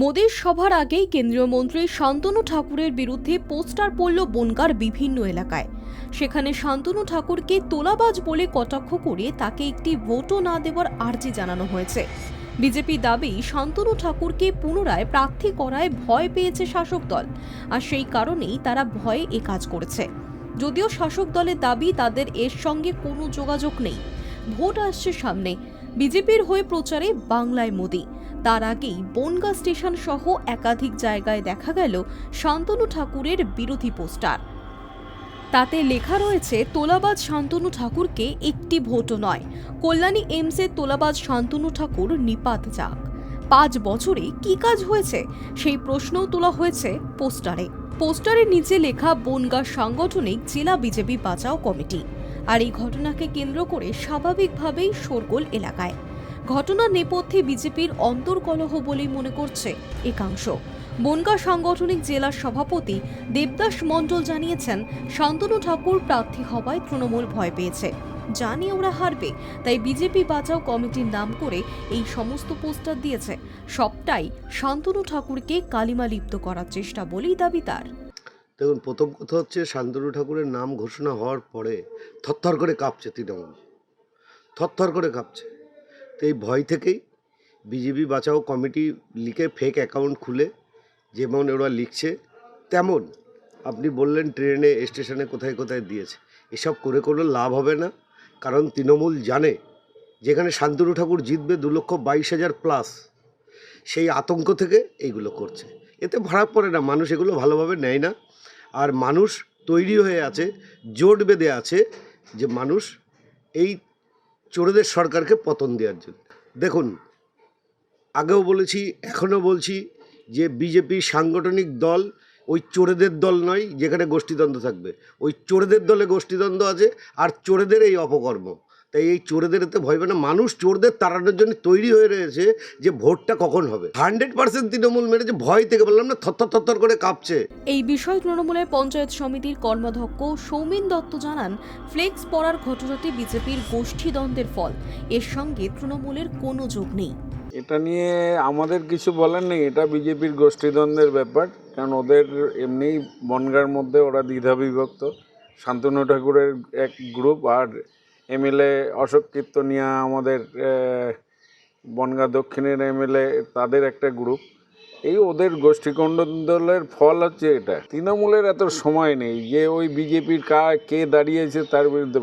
মোদীর সভার আগেই কেন্দ্রীয় মন্ত্রী শান্তনু ঠাকুরের বিরুদ্ধে পোস্টার পড়ল বনগার বিভিন্ন এলাকায়। সেখানে শান্তনু ঠাকুরকে তোলাবাজ বলে কটাক্ষ করে তাকে একটি ভোটও না দেওয়ার আর্জি জানানো হয়েছে। বিজেপি দাবি, শান্তনু ঠাকুরকে পুনরায় প্রার্থী করায় ভয় পেয়েছে শাসক দল, আর সেই কারণেই তারা ভয়ে এ কাজ করেছে। যদিও শাসক দলের দাবি, তাদের এর সঙ্গে কোনো যোগাযোগ নেই। ভোট আসছে সামনে। বিজেপির হয়ে প্রচারে বাংলায় মোদি। তার আগেই বনগা স্টেশন সহ একাধিক জায়গায় দেখা গেল শান্তনু ঠাকুরের বিরোধী পোস্টার। তাতে লেখা রয়েছে, তোলাবাজ শান্তনু ঠাকুরকে একটি ভোটও নয়। কল্যাণী এমসের তোলাবাজ শান্তনু ঠাকুর নিপাত যাক। পাঁচ বছরে কি কাজ হয়েছে? সেই প্রশ্নও তোলা হয়েছে পোস্টারে। পোস্টারের নিচে লেখা, বনগা সাংগঠনিক জেলা বিজেপি বাঁচাও কমিটি। আর এই ঘটনাকে কেন্দ্র করে স্বাভাবিকভাবেই শোরগোল এলাকায়। ঘটনার নেপথ্যে বিজেপির অন্তর্কলহ বলেই মনে করছে একাংশ। বনগা সাংগঠনিক জেলার সভাপতি দেবদাস মণ্ডল জানিয়েছেন, শান্তনু ঠাকুর প্রার্থী হওয়ায় তৃণমূল ভয় পেয়েছে। জানি ওরা হারবে, তাই বিজেপি বাঁচাও কমিটির নাম করে এই সমস্ত পোস্টার দিয়েছে। সবটাই শান্তনু ঠাকুরকে কালিমা লিপ্ত করার চেষ্টা বলেই দাবি তার। দেখুন, প্রথম কথা হচ্ছে শান্তনু ঠাকুরের নাম ঘোষণা হওয়ার পরে থরথর করে কাঁপছে তৃণমূল। থরথর করে কাঁপছে। তো এই ভয় থেকেই বিজেপি বাঁচাও কমিটি লিখে ফেক অ্যাকাউন্ট খুলে, যেমন ওরা লিখছে, তেমন আপনি বললেন ট্রেনে, স্টেশনে কোথায় কোথায় দিয়েছে। এসব করে কোনো লাভ হবে না, কারণ তৃণমূল জানে যেখানে শান্তনু ঠাকুর জিতবে দু লক্ষ বাইশ হাজার প্লাস সেই আতঙ্ক থেকে এইগুলো করছে। এতে ভাড়া পড়ে না, মানুষ এগুলো ভালোভাবে নেয় না। আর মানুষ তৈরি হয়ে আছে, জোট বেঁধে আছে যে মানুষ এই চোরেদের সরকারকে পতন দেওয়ার জন্য। দেখুন, আগেও বলেছি, এখনও বলছি যে বিজেপি সাংগঠনিক দল ওই চোরেদের দল নয় যেখানে গোষ্ঠীদ্বন্দ্ব থাকবে। ওই চোরেদের দলে গোষ্ঠীদ্বন্দ্ব আছে আর চোরেদের এই অপকর্ম। তাই এই চোরেদের এতে ভয় পায় না। মানুষ চোরদের তাড়ানোর জন্য তৈরি হয়ে রয়েছে যে ভোটটা কখন হবে। হান্ড্রেড পার্সেন্ট তৃণমূল মেরেছে ভয় থেকে বললাম না থরথর থরথর করে কাঁপছে। এই বিষয়ে তৃণমূলের পঞ্চায়েত সমিতির কর্মাধ্যক্ষ সৌমিন দত্ত জানান ফ্লেক্স পড়ার ঘটনাটি বিজেপির গোষ্ঠীদ্বন্দ্বের ফল। এর সঙ্গে তৃণমূলের কোনো যোগ নেই। এটা নিয়ে আমাদের কিছু বলার নেই এটা বিজেপির গোষ্ঠীদ্বন্দ্বের ব্যাপার। কারণ ওদের এমনি বনগার মধ্যে ওরা দ্বিধা বিভক্ত শান্তনু ঠাকুরের এক গ্রুপ আর এমএলএ অশোক কীর্তনিয়া আমাদের বনগা দক্ষিণের এমএলএ তাদের একটা গ্রুপ এই ওদের গোষ্ঠী কণ্ডলের ফল হচ্ছে এটা। তৃণমূলের এত সময় নেই যে ওই বিজেপির কা, কে দাঁড়িয়েছে তার বিরুদ্ধে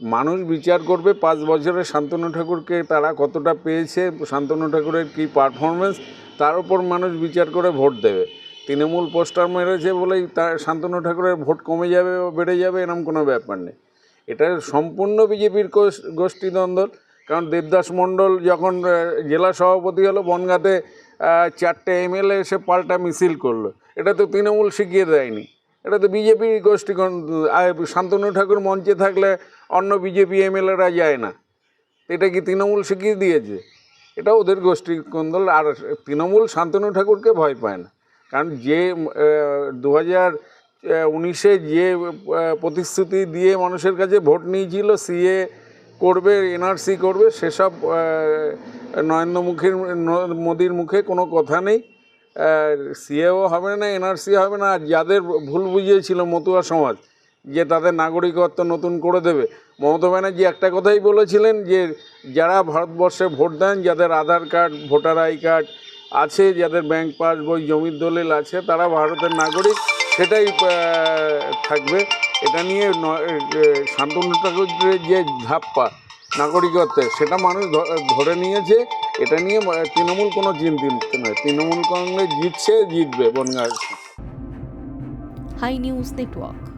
মানুষ বিচার করবে পাঁচ বছরে শান্তনু ঠাকুরকে, তারা কতটা পেয়েছে শান্তনু ঠাকুরের কী পারফরমেন্স তার উপর মানুষ বিচার করে ভোট দেবে। তৃণমূল পোস্টার মেরেছে বলেই তার শান্তনু ঠাকুরের ভোট কমে যাবে বেড়ে যাবে এরকম কোনো ব্যাপার নেই। এটা সম্পূর্ণ বিজেপির গোষ্ঠীদ্বন্দ্ব। কারণ দেবদাস মণ্ডল যখন জেলা সভাপতি হলো, বনগাঁতে চারটে এমএলএ এসে পাল্টা মিছিল করল। এটা তো তৃণমূল শিখিয়ে দেয়নি। এটা তো বিজেপি গোষ্ঠী শান্তনু ঠাকুর মঞ্চে থাকলে অন্য বিজেপি এমএলএরা যায় না। এটা কি তৃণমূল শিখিয়ে দিয়েছে? এটা ওদের গোষ্ঠী কোন্দল আর তৃণমূল শান্তনু ঠাকুরকে ভয় পায় না। কারণ যে দু হাজার উনিশে যে প্রতিশ্রুতি দিয়ে মানুষের কাছে ভোট নিয়েছিল, সিএ করবে, এনআরসি করবে, সেসব নরেন্দ্র মুখের মোদির মুখে কোনো কথা নেই। সিএও হবে না, এনআরসি হবে না যাদের ভুল বুঝিয়েছিল মতুয়া সমাজ, যে তাদের নাগরিকত্ব নতুন করে দেবে। মমতা ব্যানার্জি একটা কথাই বলেছিলেন যে, যারা ভারতবর্ষে ভোট দেন, যাদের Aadhaar card, voter I card আছে, যাদের ব্যাংক পাসবই, জমির দলিল আছে, তারা ভারতের নাগরিক। সেটাই থাকবে। এটা নিয়ে শান্তনু ঠাকুরের যে ধাপ্পা নাগরিকত্বের সেটা মানুষ ধরে নিয়েছে। এটা নিয়ে তৃণমূল কোনো চিন্তিত নয়। তৃণমূল কংগ্রেস জিতছে, জিতবে, বনগাঁ। High news network.